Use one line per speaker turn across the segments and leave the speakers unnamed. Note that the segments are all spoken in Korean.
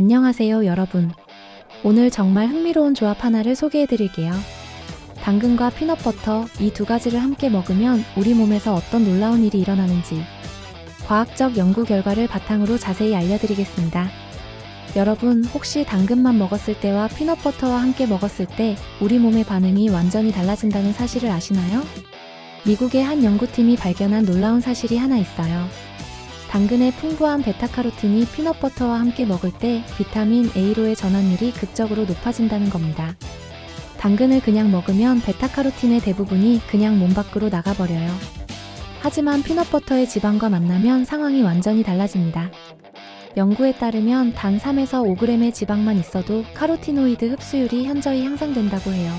안녕하세요, 여러분. 오늘 정말 흥미로운 조합 하나를 소개해 드릴게요. 당근과 피넛버터 이 두 가지를 함께 먹으면 우리 몸에서 어떤 놀라운 일이 일어나는지 과학적 연구 결과를 바탕으로 자세히 알려드리겠습니다. 여러분, 혹시 당근만 먹었을 때와 피넛버터와 함께 먹었을 때 우리 몸의 반응이 완전히 달라진다는 사실을 아시나요? 미국의 한 연구팀이 발견한 놀라운 사실이 하나 있어요. 당근의 풍부한 베타카로틴이 피넛버터와 함께 먹을 때 비타민 A로의 전환율이 극적으로 높아진다는 겁니다. 당근을 그냥 먹으면 베타카로틴의 대부분이 그냥 몸 밖으로 나가버려요. 하지만 피넛버터의 지방과 만나면 상황이 완전히 달라집니다. 연구에 따르면 단 3에서 5g의 지방만 있어도 카로티노이드 흡수율이 현저히 향상된다고 해요.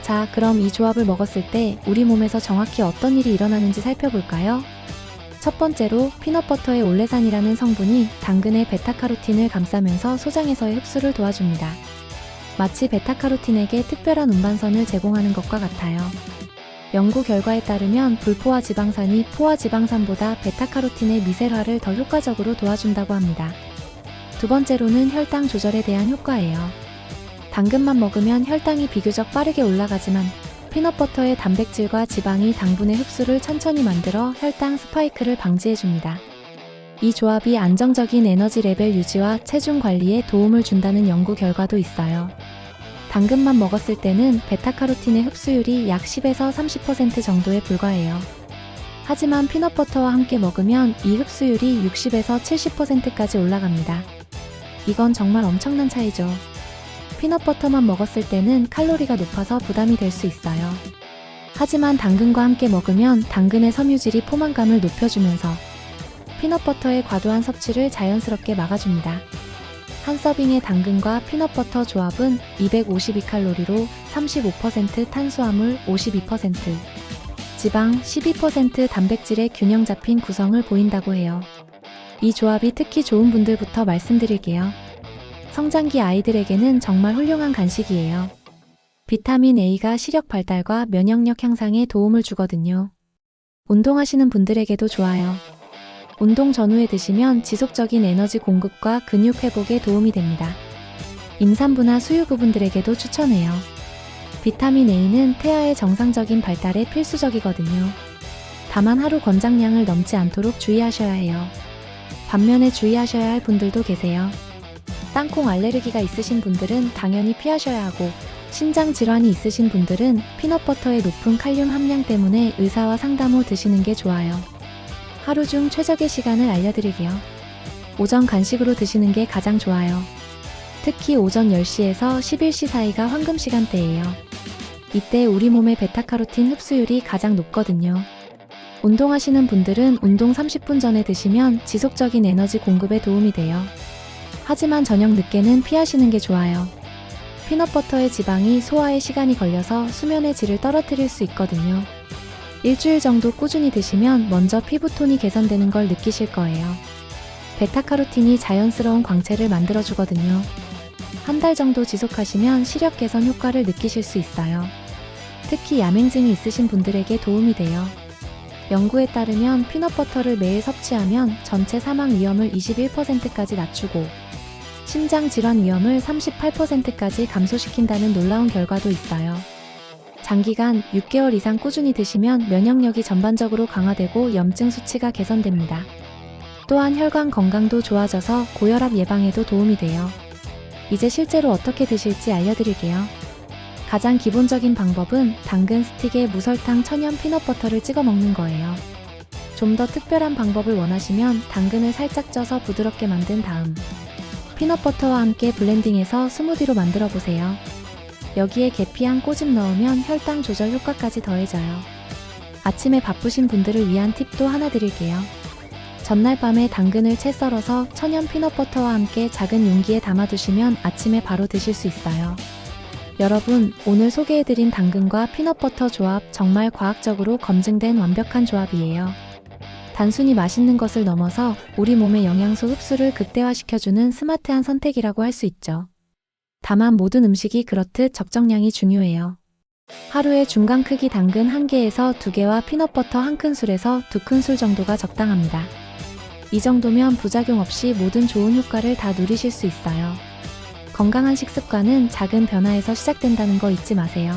자, 그럼 이 조합을 먹었을 때 우리 몸에서 정확히 어떤 일이 일어나는지 살펴볼까요? 첫 번째로 피넛버터의 올레산이라는 성분이 당근의 베타카로틴을 감싸면서 소장에서의 흡수를 도와줍니다. 마치 베타카로틴에게 특별한 운반선을 제공하는 것과 같아요. 연구 결과에 따르면 불포화 지방산이 포화 지방산보다 베타카로틴의 미세화를 더 효과적으로 도와준다고 합니다. 두 번째로는 혈당 조절에 대한 효과예요. 당근만 먹으면 혈당이 비교적 빠르게 올라가지만 피넛버터의 단백질과 지방이 당분의 흡수를 천천히 만들어 혈당 스파이크를 방지해줍니다. 이 조합이 안정적인 에너지 레벨 유지와 체중 관리에 도움을 준다는 연구 결과도 있어요. 당근만 먹었을 때는 베타카로틴의 흡수율이 약 10에서 30% 정도에 불과해요. 하지만 피넛버터와 함께 먹으면 이 흡수율이 60에서 70%까지 올라갑니다. 이건 정말 엄청난 차이죠. 피넛버터만 먹었을 때는 칼로리가 높아서 부담이 될 수 있어요. 하지만 당근과 함께 먹으면 당근의 섬유질이 포만감을 높여주면서 피넛버터의 과도한 섭취를 자연스럽게 막아줍니다. 한 서빙의 당근과 피넛버터 조합은 252칼로리로 35% 탄수화물 52%, 지방 12% 단백질의 균형 잡힌 구성을 보인다고 해요. 이 조합이 특히 좋은 분들부터 말씀드릴게요. 성장기 아이들에게는 정말 훌륭한 간식이에요. 비타민 A가 시력 발달과 면역력 향상에 도움을 주거든요. 운동하시는 분들에게도 좋아요. 운동 전후에 드시면 지속적인 에너지 공급과 근육 회복에 도움이 됩니다. 임산부나 수유부분들에게도 추천해요. 비타민 A는 태아의 정상적인 발달에 필수적이거든요. 다만 하루 권장량을 넘지 않도록 주의하셔야 해요. 반면에 주의하셔야 할 분들도 계세요. 땅콩 알레르기가 있으신 분들은 당연히 피하셔야 하고, 신장 질환이 있으신 분들은 피넛버터의 높은 칼륨 함량 때문에 의사와 상담 후 드시는 게 좋아요. 하루 중 최적의 시간을 알려드릴게요. 오전 간식으로 드시는 게 가장 좋아요. 특히 오전 10시에서 11시 사이가 황금 시간대예요. 이때 우리 몸의 베타카로틴 흡수율이 가장 높거든요. 운동하시는 분들은 운동 30분 전에 드시면 지속적인 에너지 공급에 도움이 돼요. 하지만 저녁 늦게는 피하시는 게 좋아요. 피넛버터의 지방이 소화에 시간이 걸려서 수면의 질을 떨어뜨릴 수 있거든요. 일주일 정도 꾸준히 드시면 먼저 피부톤이 개선되는 걸 느끼실 거예요. 베타카로틴이 자연스러운 광채를 만들어주거든요. 한 달 정도 지속하시면 시력 개선 효과를 느끼실 수 있어요. 특히 야맹증이 있으신 분들에게 도움이 돼요. 연구에 따르면 피넛버터를 매일 섭취하면 전체 사망 위험을 21%까지 낮추고 심장 질환 위험을 38%까지 감소시킨다는 놀라운 결과도 있어요. 장기간 6개월 이상 꾸준히 드시면 면역력이 전반적으로 강화되고 염증 수치가 개선됩니다. 또한 혈관 건강도 좋아져서 고혈압 예방에도 도움이 돼요. 이제 실제로 어떻게 드실지 알려드릴게요. 가장 기본적인 방법은 당근 스틱에 무설탕 천연 피넛버터를 찍어 먹는 거예요. 좀 더 특별한 방법을 원하시면 당근을 살짝 쪄서 부드럽게 만든 다음 피넛버터와 함께 블렌딩해서 스무디로 만들어 보세요. 여기에 계피 한 꼬집 넣으면 혈당 조절 효과까지 더해져요. 아침에 바쁘신 분들을 위한 팁도 하나 드릴게요. 전날 밤에 당근을 채 썰어서 천연 피넛버터와 함께 작은 용기에 담아두시면 아침에 바로 드실 수 있어요. 여러분, 오늘 소개해드린 당근과 피넛버터 조합 정말 과학적으로 검증된 완벽한 조합이에요. 단순히 맛있는 것을 넘어서 우리 몸의 영양소 흡수를 극대화시켜주는 스마트한 선택이라고 할 수 있죠. 다만 모든 음식이 그렇듯 적정량이 중요해요. 하루에 중간 크기 당근 1개에서 2개와 피넛버터 1큰술에서 2큰술 정도가 적당합니다. 이 정도면 부작용 없이 모든 좋은 효과를 다 누리실 수 있어요. 건강한 식습관은 작은 변화에서 시작된다는 거 잊지 마세요.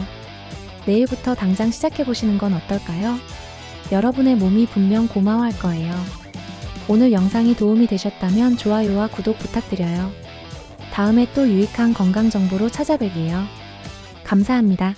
내일부터 당장 시작해보시는 건 어떨까요? 여러분의 몸이 분명 고마워할 거예요. 오늘 영상이 도움이 되셨다면 좋아요와 구독 부탁드려요. 다음에 또 유익한 건강 정보로 찾아뵐게요. 감사합니다.